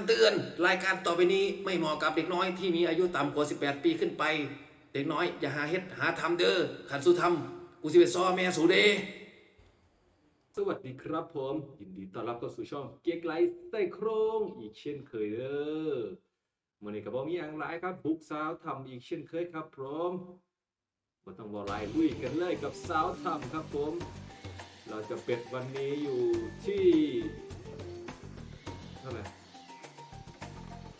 ำเตือนรายการต่อไปนี้ไม่เหมาะกับเด็กน้อยที่มีอายุต่ำกว่า 18 ปีขึ้นไป เด็กน้อยอย่าหาเฮ็ดหาทำเด้อขันสู้ทำกูสิไปซ้อแม่สูเดสวัสดีครับผม ยินดีต้อนรับเข้าสู่ช่องเก๊กไลฟ์ใต้โครงอีกเช่นเคยเด้อมื่อนี้กับบอมีอย่างไรครับบุกสาวทำอีกเช่นเคยครับผมมาต้องบอไล่ลุยกันเลยกับสาวทำครับผม เราจะเป็ดวันนี้อยู่ที่เท่าไหร่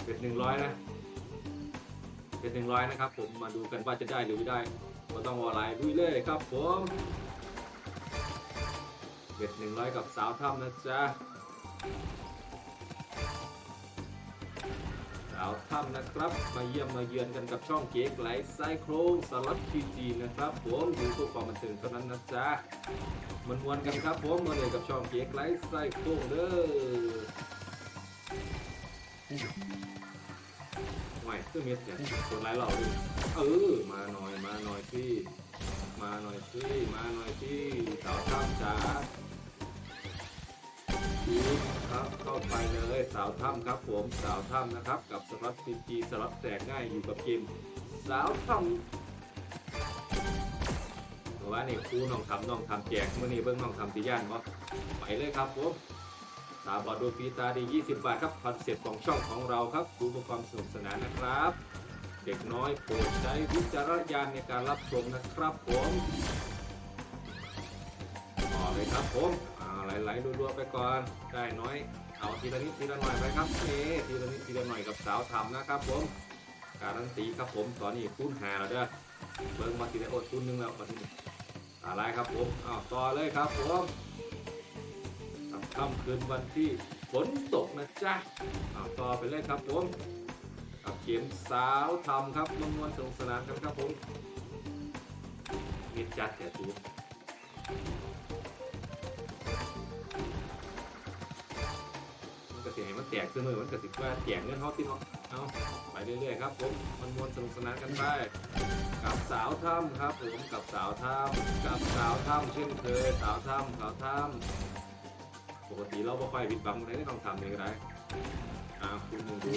เป็ดหนึ่งร้อยนะเป็ดหนึ่งร้อยนะครับ ผมมาดูกันว่าจะได้หรือไม่ได้มาต้องบอไล่ลุยเลยครับผมเบ็ดหนึ่งร้อยกับสาวถ้ำนะจ๊ะสาวถ้ำนะครับ มาเยี่ยมมาเยือนกันกับช่องเก๊กไลฟ์ไซโครสลัดพีจีนะครับ ผมดูเพื่อความบันเทิงเท่านั้นนะจ๊ะมันวนกันครับผมมาเลยกับช่องเก๊กไลฟ์ไซโครเด้อ ห่วยคืองเม็ดเนี่ยคนไร้เราดิเออมาหน่อยมาหน่อยพี่ มาหน่อยสิมาหน่อยสิสาวถ้ำจ๋าอีกครับเข้าไปเลยสาวถ้ำครับผมสาวถ้ำนะครับ กับสล็อตพีจีสล็อตแตกง่ายอยู่กับเกมสาวถ้ำว่านี่ครูน้องทำน้องทำแจกเมื่อนี้เบิ้งน้องทำตีย่านบ่ไปเลยครับผม ตาบอดดูฟรีตาดี 20 บาทครับคอนเซ็ปต์ของช่องของเราครับดูเพื่อความสนุกสนานนะครับ เด็กน้อยโปรดใช้วิจารณญาณในการรับชมนะครับผมต่อเลยครับผมอ่าไหลๆรัวๆไปก่อน ได้น้อยเอาทีละนิดทีละหน่อยไปครับเอ๊ทีละนิดทีละหน่อยกับสาวทำนะครับผมการันตีครับผมตอนนี้คูณหาแล้วเด้อเบิ้งมาทีละอดคูณหนึ่งแล้วมาทีนี้อะไรครับผมอ้าวต่อเลยครับผม ค่ำคืนวันที่ฝนตกนะจ๊ะอ้าต่อไปเลยครับผมกับเขียนสาวทำครับมวนสนุกสนานกันครับผมมีจัดแต่ตัวมันก็เสียให้มันแตกเสมอมันก็สิว่าแตกเงินเขาที่เนาะเอาไปเรื่อยๆครับผมมันมวนสนุกสนานกันไปกับสาวถ้ำครับผมกับสาวถ้ำกับสาวถ้ำเช่นเคยสาวถ้ำสาวถ้ำ กติเราไม่ค่อยบิดบังเลยต้องทำในกระไรอ่าคุณมึงดู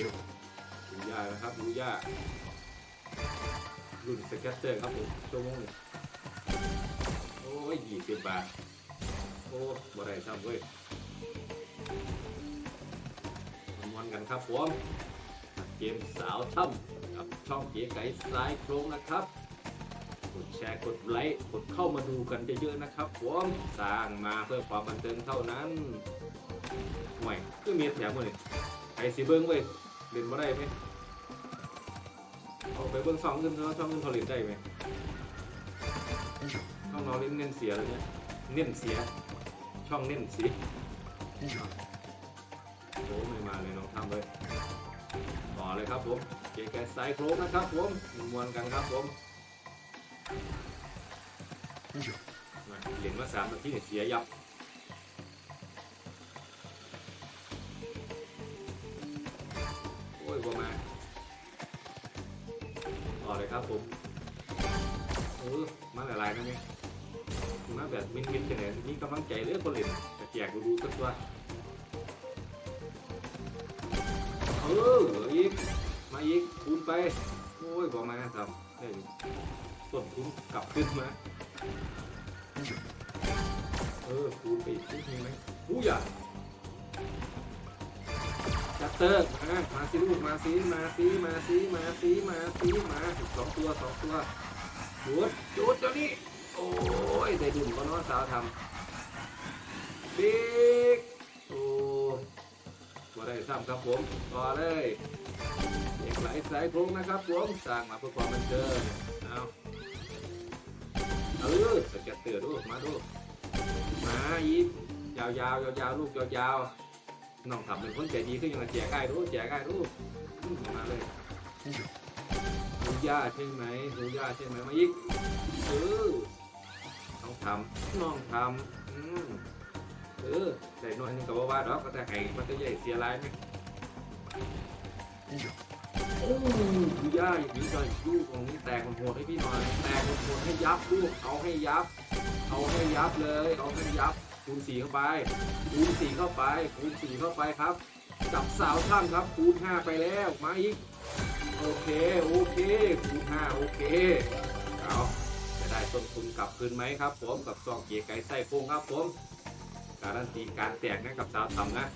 ดูยากนะครับดูยากรุ่นสเก็ตเตอร์ครับผมชั่วโมงนึงโอ้ยยี่สิบบาท โอ้บ่ได้ซ้ำเว้ยมวนกันครับผมเกมสาวถ้ำกับช่องเก๋ไก่สายโครงนะครับ ดแชร์กดไลค์กดเข้ามาดูกันเยอะๆนะครับผมสร้างมาเพื่อความบันเทิงเท่านั้นห่วยคือมีแถมเลยไอซีเบิ้งเว้ยเล่นมาได้ไหมเอาไปเบิ้งสองเงินเขาช่องเงินเขาเล่นได้ไหมช่องเราเล่นเน้นเสียเลยเนี่ยเน้นเสีย ช่องเน้นเสียโอ้ไม่มาเลยน้องทำเลยต่อเลยครับผมเกแกสไซโครนะครับผมมวนกันครับผม มาเล่นมาสามนาทีเนี่ยเสียยับโอ้ยประมาณต่อเลยครับผมเออมาหลายๆนะเนี่ยมาแบบมินมินๆกันนี่กำลังใจเรื่องคนเล่นแต่แจกดูดูสักตัวเออเหลืออีกมาอีกคูณไปโอ้ยประมาครับได้อยู่ต้นทุนกลับขึ้นมา เออคูณไปอีกนิดนึงไหมอู้ยาจัตเตอร์มามาสิลูกมาสิมาสิมาสิมาสิมาสิมาสองตัวสองตัวหยุดหยุดเดี๋ยวนี้โอ้ยได้ดุนก็น้องสาวทำบิ๊กโอ้ตัวได้ซ้ำครับผมต่อเลยเด็กไหลสายโค้งนะครับผมสร้างมาเพื่อความบันเทิงเอา ออสเก็ตเตอร์ดูมาดูมาอีกยาวๆยาวๆลูกยาวๆน้องทำเป็นคนใจดีขึ้นยังไงแจกได้รู้แจกได้รู้อืมมาเลยหูย่าใช่ไหมหูย่าใช่ไหมมาอีกเออน้องทำน้องทำอืมเออแต่หน่อยหนึงกับว่าว่าดอกก็จะให้มันจะใหญ่เสียรายไหม โอ้ย่าอย่างนี้ก็ลูกของนี้แตกมันโหดให้พี่หน่อยแตกมันโหดให้ยับลูกเอาให้ยับ เอาให้ยับเลย เอาให้ยับคูณสี่เข้าไปคูณสี่เข้าไปคูณสี่เข้าไปครับกับสาวถ้ำครับคูณห้าไปแล้วมาอีกโอเคโอเคคูณห้าโอเคเอาจะได้ต้นทุนกลับคืนไหมครับ ผมกับซองเกียร์ไก่ไส้โค้งครับผมการันตีการแตกนะกับสาวทำนะ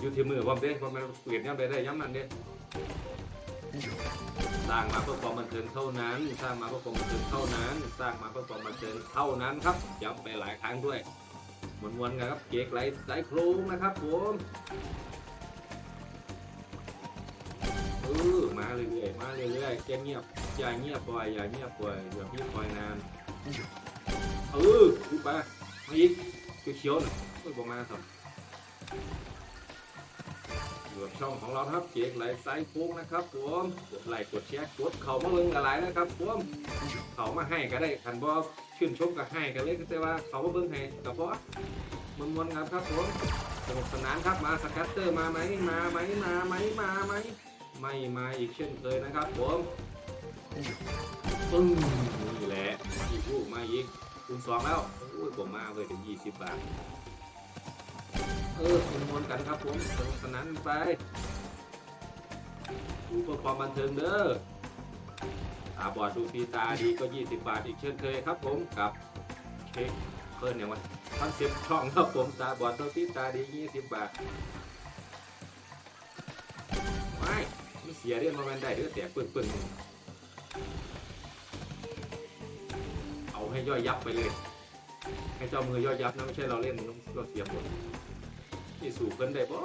อยู่ที่มือผมเด้ผมมันเปลี่ยนย้ำไปได้ย้ำนั่นเด้ สร้างมาเพื่อความบันเทิงเท่านั้น สร้างมาเพื่อความบันเทิงเท่านั้น สร้างมาเพื่อความบันเทิงเท่านั้นครับย้ำไปหลายครั้งด้วยมวนๆกันครับเก๊กไหลสายโครงนะครับผมเออมาเรื่อยๆมาเรื่อยๆแกเงียบอย่าเงียบปล่อยอย่าเงียบปล่อยเดี๋ยวพี่คอยนานเออดูไปมาอีกเขียวๆหน่อยเอ้ยบอกมาครับ อยู่กับช่องของเรานครับเก๊กไหลสายโค้งนะครับผมกดไลค์กดแชร์กดเข่ามาเบิ่งกันหลายนะครับผมเข่ามาให้ก็ได้คันบ่ชื่นชมก็ให้กันเลยแต่ว่าเขามาเบิ่งให้ก็พอมวนๆครับครับผมสนุกสนานครับมาสกัตเตอร์มาไหมมาไหมมาไหมมาไหมไม่มาอีกเช่นเคยนะครับผมปึ้งนี่แหละอีกลูกมาอีกคูณสองแล้วโอ้ยผมมาเลยถึง20บาท เออมวนกันครับผมสนุกสนานกันไปดูเพื่อความบันเทิงเด้อตาบอดดูฟีตาดีก็ 20 บาทอีกเช่นเคยครับผมกับเค้กเพิ่นเนี่ยวันคอนเซ็ปต์ช่องครับผมตาบอดดูฟีตาดี 20 บาทไม่ไม่เสียเรื่องมาแมนได้เด้อแต่ปึ้งๆเอาให้ย่อยยับไปเลย ให้เจ้ามือย่อยยับนะไม่ใช่เราเล่นเราเสียหมด นี่สู่เพิ่นได้บ่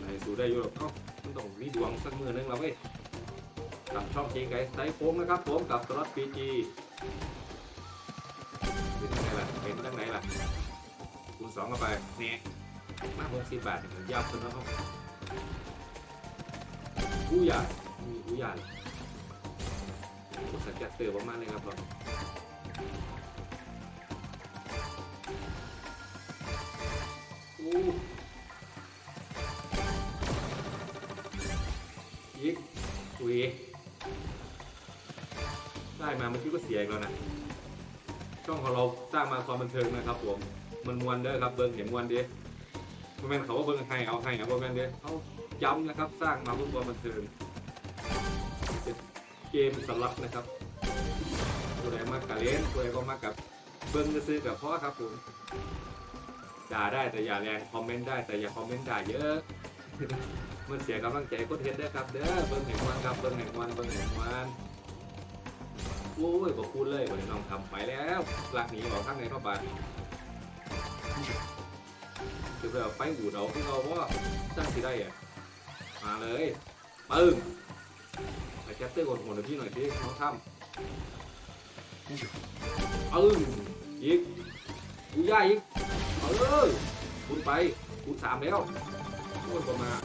ไหนสู่ได้อยู่หรอกเอ้ามันต้องมีดวงสักมือนึงแล้วเว้ยกับช่องเจไก่ไซโค้งนะครับผมกับสล็อตพีจีเป็นยังไงล่ะเป็นยังไงล่ะคูณสองเข้าไปเนี่ยมาหกสิบบาทเนี่ยมันยาวขึ้นแล้วครับผู้ใหญ่มีผู้ใหญ่สัจจะเตือนประมาณนี้ครับผม อู้ยิกอุยได้มาเมื่อกี้ก็เสียอีกแล้วนะช่องของเราสร้างมาความบันเทิงนะครับผม มันมวนเด้อครับเบิ้งเห็นมวนเด้บ่แม่เขาว่าเบิ้งให้เอาให้ครับบ่แม่เด้เขาย้ำนะครับ สร้างมาเพื่อความบันเทิงเป็นเกมสลับนะครับผู้ใดมากกับเล่นผู้ใดก็มากับเบิ้งจะซื้อกับพ่อครับผม ด่าได้แต่อย่าแรงคอมเมนต์ได้แต่อย่าคอมเมนต์ด่าเยอะมันเสียกำลังใจคนเห็นได้ครับเด้อเบิ้งแห่งวันครับเบิ้งแห่งวันเบิ้งแห่งวันโอ้ยบอกพูดเลยวันนี้น้องทำไปแล้วหลักหนีออกข้างในเข้าไปคือไปเอาไฟหูเอาที่เราว่าตั้งสิได้อะมาเลยปึ้งไปแคปเตอร์กดหัวหน่อยพี่หน่อยพี่น้องทำปึ้งอี กกูย่าอีกเออคุณไปคุณสามแล้วโอ้ยประมาณ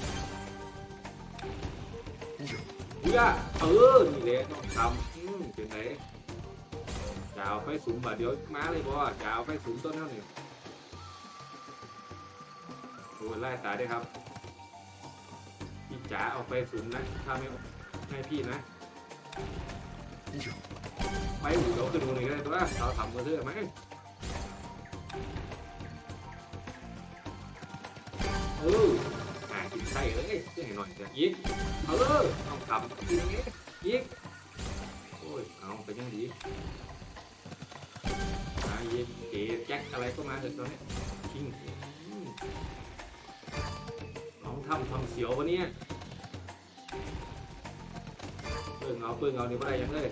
กูย่าเออนี่แหละน้องทำอืมเป็นไงจะเอาไฟสูงบ่เดี๋ยวมาเลยบ่จะเอาไฟสูงต้นเท่านี้โอ้ไล่ตายได้ครับพี่จ๋าเอาไฟสูงนะถ้าไม่ให้พี่นะไปหูเดี๋ยวขึ้นดูนี่ก็ได้ตัวเราทำมือเสื้อไหม เออหากินไส้เลยเพื่อให้หน่อยจะยิกเออต้องทำทีนี้ยิกโอ้ยเอาไปยังดีมาเย็นเก๋แจ็คอะไรก็มาเถอะตอนนี้ชิงน้องทำทำเสียววะเนี่ยเปิ่งเอาเปิ่งเอาเนี่ไม่ได้ยังเลย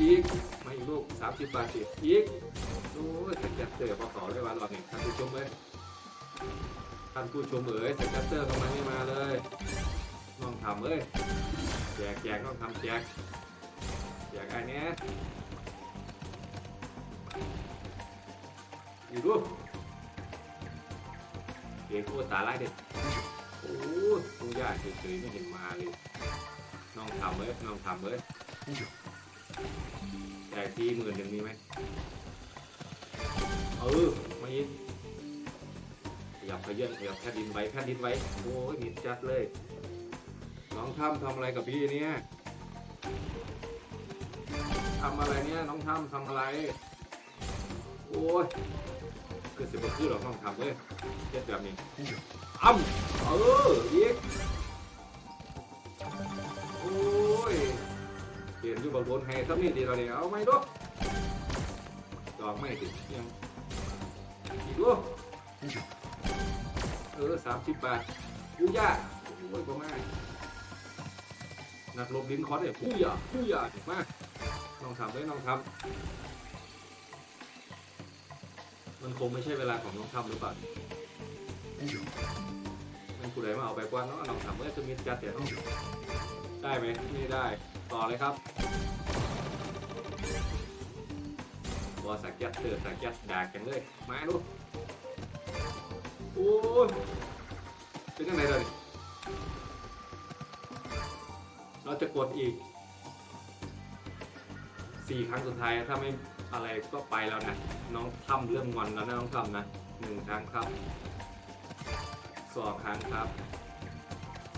อีกไมาอีกลูกสามสิบบาทสิอีกโอ้ยสแกตเตอพอขอได้วันรอบหนึ่งท่านผู้ชมเลย ท่านผู้ชมเอ๋ยสแกตเตอร์เข้ามานี่มาเลยน้องทำเอ้ยแจกแจกต้องทำแจกแจกไอันเนี้ยอยู่ดูเด็กพูดตาไล่เด็กโอ้ยผู้ยากเฉยๆไม่เห็นมาเลยน้องทำเลยน้องทำเลยแจกที่หมื่นหนึ่งมีไหมเออมาอีกข ยับขยื่นขยับแค่ดินไว้แค่ดินไว้โอ้ยนิดจัดเลยน้องทำทำอะไรกับพี่เนี่ยทำอะไรเนี่ยน้องทำทำอะไร โอ้ยคือสิบคือเราต้องทำเลยเจ็ดแบบนี้อ้ำเอออีกโอ้ยเปลี่ยนอยู่บนบนให้ซ้ำนี่ดีเราเนี่ยเอาไหมดูดอกไม่ติดยังอีกดู เออสามสิบบาทยูยาโอ้ยประมาณนักลบลิ้นคอร์สเนี่ยผู้หยาผู้หยาถูกมากลองทำเลยลองทำมันคงไม่ใช่เวลาของน้องทำหรือเปล่ามันผู้ใดมาเอาไปกวนเนาะน้องทำเมื่อจะมีจัดเดี๋ยวได้ไหมไม่ได้ต่อเลยครับบอสักยัดเตือนสักยัดด่ากันเลยมาดู โอ้ยเป็นยังไงเลยเราจะกดอีกสี่ครั้งสุดท้ายถ้าไม่อะไรก็ไปแล้วนะ น้องทำเรื่องอนแล้วนะน้องทำนะหนึ่งครั้งครับสองครั้งครับ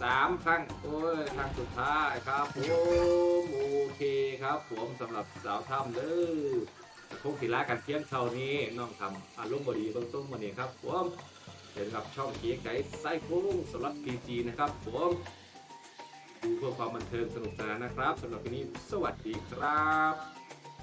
สามครั้งโอ้ยครั้งสุดท้ายครับผมโอเคครับ ผมสำหรับสาวทำเด้อคงศิลากันเพียงเท่านี้น้องทำอารมณ์บดีเบื้องต้นวันนี้ครับผม สำหรับช่องเค้กไก่ไส้กุ้งสำหรับพีจีนะครับผมดูเพื่อความบันเทิงสนุกสนานนะครับสำหรับวันนี้สวัสดีครับ